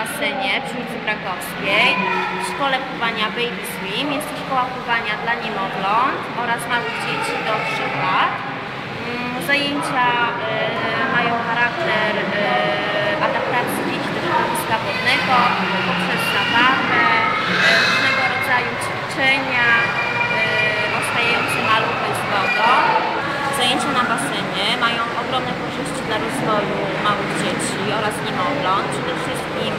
basenie przy ulicy Krakowskiej, w szkole pływania Baby Swim. Jest to szkoła pływania dla niemowląt oraz małych dzieci do 3 lat. Mm, Zajęcia e, mają charakter e, adaptacji dzieci do środowiska wodnego poprzez zabawę, e, różnego rodzaju ćwiczenia, dla rozwoju małych dzieci oraz niemowląt. Przede wszystkim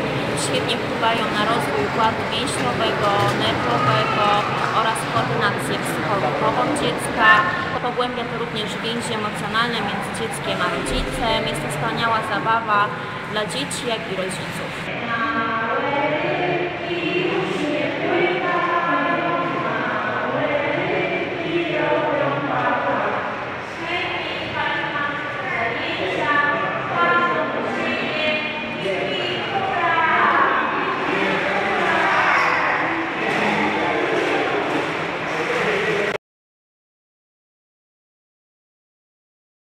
świetnie wpływają na rozwój układu mięśniowego, nerwowego oraz koordynację psychologiczną dziecka. Pogłębia to również więzi emocjonalne między dzieckiem a rodzicem. Jest to wspaniała zabawa dla dzieci, jak i rodziców.